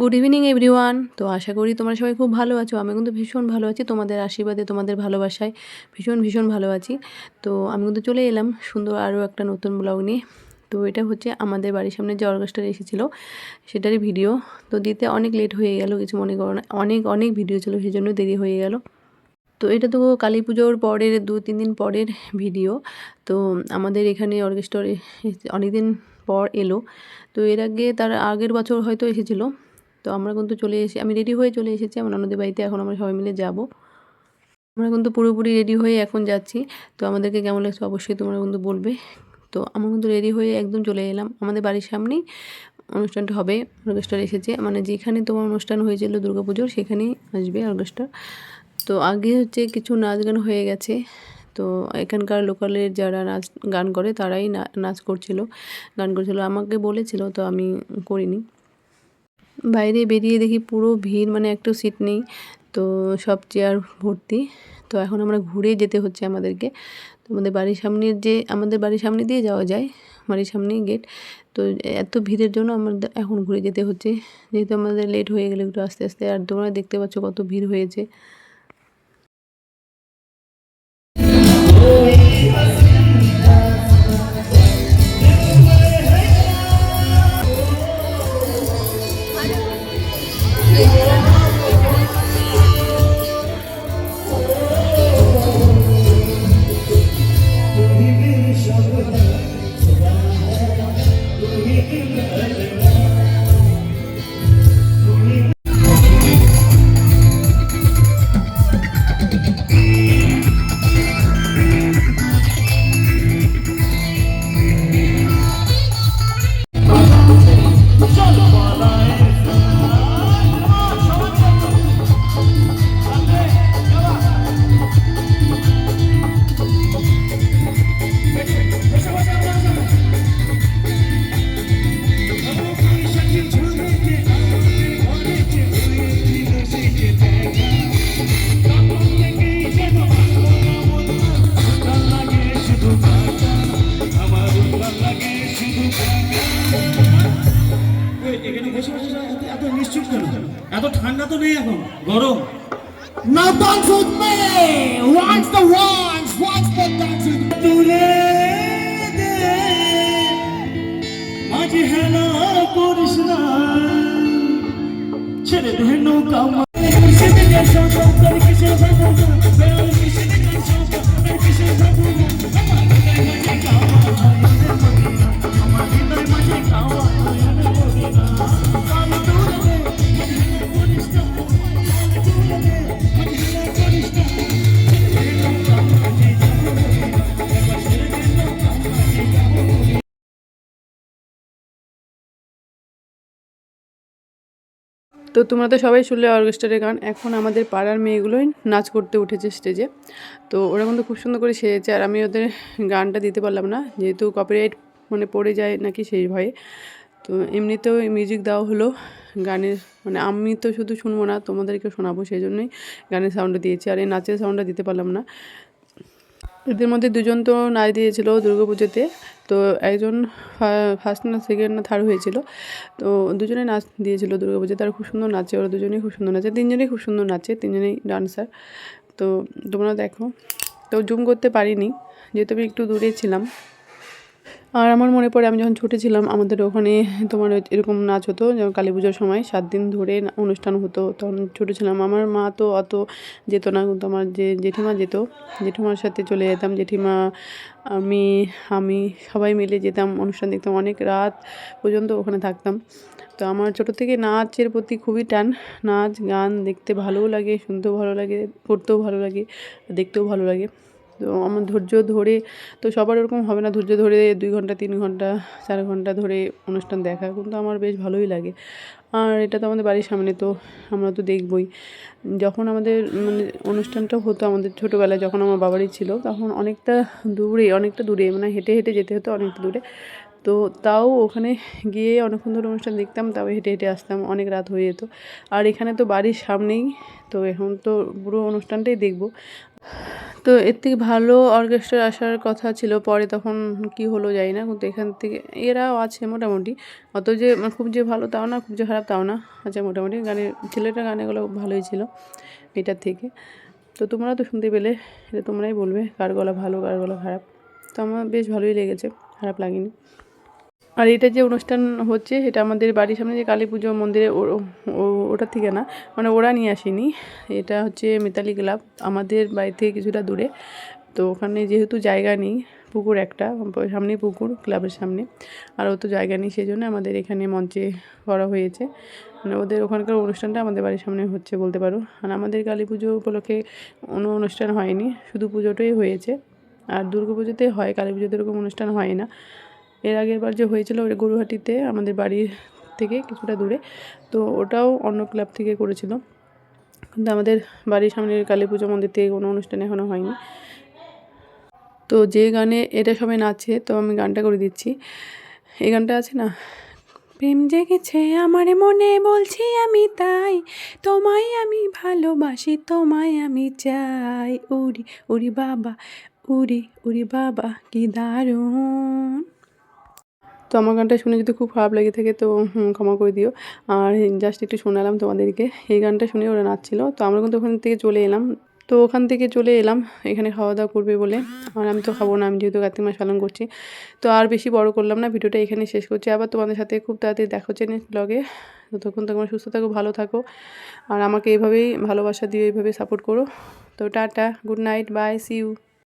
Good evening everyone তো আশা করি তোমরা সবাই খুব ভালো আছো। আমি কিন্তু ভীষণ ভালো আছি তোমাদের আশীর্বাদে, তোমাদের ভালোবাসায়। ভীষণ ভীষণ ভালো আছি। তো আমি কিন্তু চলে এলাম সুন্দর আরও একটা নতুন ব্লগ নিয়ে। তো এটা হচ্ছে আমাদের বাড়ির সামনে যে অর্গাস্টার এসেছিল, সেটারই ভিডিও তো দিতে অনেক লেট হয়ে গেল, কিছু মনে করো না, অনেক অনেক ভিডিও ছিল সেই জন্য দেরি হয়ে গেল। তো এটা তো কালী পুজোর পরের, দু, তিন দিন পরের ভিডিও তো আমাদের এখানে অর্কেস্ট্রারে অনেক দিন পর এলো। তো এর আগে তার আগের বছর হয়তো এসেছিল। তো আমরা কিন্তু চলে এসে, আমি রেডি হয়ে চলে এসেছি, আমার ননদের বাড়িতে এখন আমরা সবাই মিলে যাব। আমরা কিন্তু পুরোপুরি রেডি হয়ে এখন যাচ্ছি। তো আমাদেরকে কেমন লাগছে অবশ্যই তোমরা কিন্তু বলবে। তো আমরা কিন্তু রেডি হয়ে একদম চলে এলাম। আমাদের বাড়ির সামনেই অনুষ্ঠানটা হবে অর্কেস্ট্রা এসেছে। মানে যেখানে তোমার অনুষ্ঠান হয়েছিল পুজোর সেখানেই আসবে অর্কেস্ট্রা। তো আগে হচ্ছে কিছু নাচ গান হয়ে গেছে। তো এখানকার লোকালের যারা নাচ গান করে, তারাই নাচ করছিল। গান করছিল, আমাকে বলেছিল, তো আমি করিনি। বাইরে বেরিয়ে দেখি পুরো ভিড় মানে একটু সিট নেই। তো সব চেয়ার ভর্তি। তো এখন আমরা ঘুরে যেতে হচ্ছে আমাদেরকে। তো আমাদের বাড়ির সামনে যে, আমাদের বাড়ির সামনে দিয়ে যাওয়া যায়, বাড়ির সামনেই গেট তো এত ভিড়ের জন্য আমাদের এখন ঘুরে যেতে হচ্ছে। যেহেতু আমাদের লেট হয়ে গেলে একটু আস্তে আস্তে, আর তোমরা দেখতে পাচ্ছ কত ভিড় হয়েছে। এখানে বসে বসে এত নিশ্চুপ কেন এত ঠান্ডা তো নেই এখন গরম Now dance with me! Watch the ones, watch the dance with me! তুলে দে মাঝে হেলা করিস না ছেড়ে দে নৌকা তো তোমরা তো সবাই শুনলে অর্কেস্ট্রারের গান। এখন আমাদের পাড়ার মেয়েগুলোই নাচ করতে উঠেছে স্টেজে তো ওরা কিন্তু খুব সুন্দর করে সেরেছে আর আমি ওদের গানটা দিতে পারলাম না। যেহেতু কপিরাইট মানে পড়ে যায় নাকি সেই ভয়ে। তো এমনিতেও মিউজিক দেওয়া হলো গানের। মানে আমি তো শুধু শুনব না তোমাদেরকে শোনাবো সেই জন্যই গানের সাউন্ডটা দিয়েছি। আর এই নাচের সাউন্ডটা দিতে পারলাম না। এদের মধ্যে দুজন তো নাচ দিয়েছিল পুজোতে তো একজন ফার্স্ট না সেকেন্ড না থার্ড হয়েছিল। তো দুজনে নাচ দিয়েছিল পুজোতে তারা খুব সুন্দর নাচে, ওরা দুজনেই খুব সুন্দর নাচে। তিনজনেই খুব সুন্দর নাচে, তিনজনেই ডান্সার তো তোমরা দেখো। তো জুম করতে পারিনি, যেহেতু আমি একটু দূরে ছিলাম। আর আমার মনে পড়ে আমি যখন ছোটো ছিলাম, আমাদের ওখানে তোমার এরকম নাচ হতো, যেমন কালী পুজোর সময় সাত দিন ধরে অনুষ্ঠান হতো। তখন ছোটো ছিলাম, আমার মা তো অত যেত না কিন্তু আমার যে জেঠিমা যেত, জেঠিমার সাথে চলে যেতাম। জেঠিমা, আমি আমি সবাই মিলে যেতাম, অনুষ্ঠান দেখতাম। অনেক রাত পর্যন্ত ওখানে থাকতাম। তো আমার ছোটো থেকে নাচের প্রতি খুবই টান। নাচ, গান দেখতে ভালোও লাগে, শুনতেও ভালো লাগে করতেও ভালো লাগে, দেখতেও ভালো লাগে। তো আমার ধৈর্য ধরে, তো সবার ওরকম হবে না, ধৈর্য ধরে দুই ঘণ্টা, তিন ঘণ্টা, চার ঘণ্টা ধরে অনুষ্ঠান দেখা। কিন্তু আমার বেশ ভালোই লাগে। আর এটা তো আমাদের বাড়ির সামনে, তো আমরা তো দেখবই। যখন আমাদের মানে অনুষ্ঠানটা হতো আমাদের ছোটোবেলায়, যখন আমার বাবারই ছিল, তখন অনেকটা দূরে অনেকটা দূরে মানে হেঁটে হেঁটে যেতে হতো অনেকটা দূরে। তো তাও ওখানে গিয়ে অনেকক্ষণ ধরে অনুষ্ঠান দেখতাম, তাও হেঁটে হেঁটে আসতাম, অনেক রাত হয়ে যেত। আর এখানে তো বাড়ির সামনেই, তো এখন তো পুরো অনুষ্ঠানটাই দেখব। তো এর থেকে ভালো অর্কেস্ট্রা আসার কথা ছিল, পরে তখন কি হলো জানি না, কিন্তু এখান থেকে এরাও আছে মোটামুটি। অত যে মানে খুব যে ভালো তাও না, খুব যে খারাপ তাও না আচ্ছা মোটামুটি গানের, ছেলেটার গানেগুলো ভালোই ছিল এটার থেকে। তো তোমরা তো শুনতে পেলে, এটা তোমরাই বলবে, কার গলা ভালো, কার গলা খারাপ। তো আমার বেশ ভালোই লেগেছে, খারাপ লাগেনি। আর এটা যে অনুষ্ঠান হচ্ছে এটা আমাদের বাড়ির সামনে যে কালী পুজো মন্দিরে ওটা থেকে না মানে ওরা নিয়ে আসেনি। এটা হচ্ছে মিতালি ক্লাব, আমাদের বাড়ি থেকে কিছুটা দূরে। তো ওখানে যেহেতু জায়গা নেই, পুকুর একটা, সামনেই পুকুর, ক্লাবের সামনে। আর অত জায়গা নেই সেই জন্য আমাদের এখানে মঞ্চে করা হয়েছে। মানে ওদের ওখানকার অনুষ্ঠানটা আমাদের বাড়ির সামনে হচ্ছে বলতে পারো। আর আমাদের কালী পুজো উপলক্ষে কোনো অনুষ্ঠান হয়নি, শুধু পুজোটাই হয়েছে। আর দুর্গা পুজোতে হয়, কালী পুজোতে এরকম অনুষ্ঠান হয় না। এর আগের বার যে হয়েছিল গরুহাটিতে আমাদের বাড়ির থেকে কিছুটা দূরে, তো ওটাও অন্য ক্লাব থেকে করেছিল। কিন্তু আমাদের বাড়ির সামনের কালী পুজো মন্দির থেকে কোনো অনুষ্ঠান এখনও হয়নি। তো যে গানে এটা সবাই নাচে, তো আমি গানটা করে দিচ্ছি। এই গানটা আছে না? প্রেম জেগেছে আমার মনে, বলছি আমি তাই। তোমায় আমি ভালোবাসি, তোমায় আমি চাই। উড়ি উড়ি বাবা, উড়ি উড়ি বাবা, কি দারুণ। তো আমার গানটা শুনে যদি খুব খারাপ লেগে থাকে তো ক্ষমা করে দিও। আর জাস্ট একটু শোনালাম তোমাদেরকে। এই গানটা শুনে ওরা নাচছিল। তো আমরা কিন্তু ওখান থেকে চলে এলাম। তো ওখান থেকে চলে এলাম। এখানে খাওয়া দাওয়া করবে বলে। আর আমি তো খাব না। আমি যেহেতু কার্তিক মাস পালন করছি। তো আর বেশি বড় করলাম না। ভিডিওটা এখানে শেষ করছি। আবার তোমাদের সাথে খুব তাড়াতাড়ি দেখা হচ্ছে নেক্সট ব্লগে ততক্ষণ তোমরা সুস্থ থাকো, ভালো থাকো। আর আমাকে এইভাবেই ভালোবাসা দিও, এইভাবে সাপোর্ট করো। তো tata good night bye see you